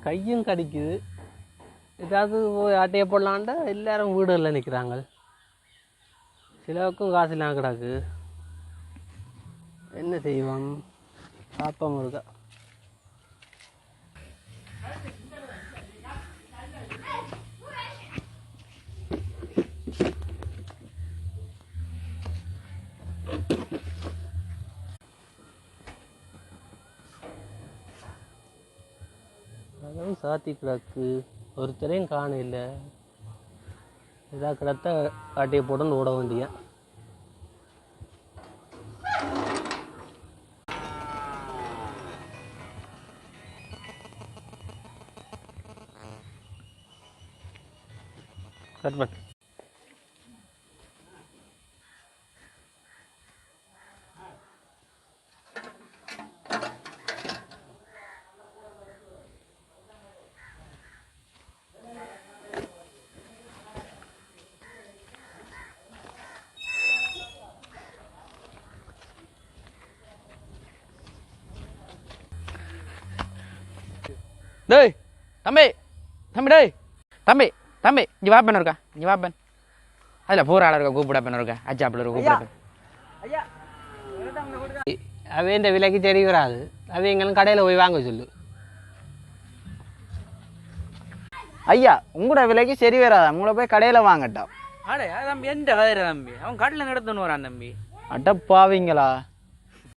கையும் கடிக்குது. ஏதாவது போய் ஆட்டையை போடலான்டா? எல்லாரும் வீடு இல்லை நிற்கிறாங்க சிலவுக்கும் காசு இல்லாமல் கிடக்கு. என்ன செய்வோம்? பார்ப்போம் இருக்கா கதவு சாத்தி கிடக்கு ஒருத்தரையும் காண இல்லை ஏதாவது கிடத்த ஆட்டையை போட்டுன்னு ஓட வேண்டிய கட் பண்ணு. டேய் தம்பி தம்பி டேய் தம்பி தம்பி இங்கே வா இருக்கா? இங்கே வா பெண். அதில் பூரா ஆள் இருக்கா? கூப்பிட பெண் இருக்கா? அச்சாப்பில் இருக்க கூப்பிட பெண். அவன் இந்த விலைக்கு தெரிய வராது. அவன் எங்களும் கடையில் போய் வாங்க சொல்லு. ஐயா உங்களோட விலைக்கு சரி வராதா. உங்களை போய் கடையில் வாங்கட்டா அடே தம்பி எந்த கதிர தம்பி? அவன் கடலில் நடத்துன்னு வரான் தம்பி. அட பாவிங்களா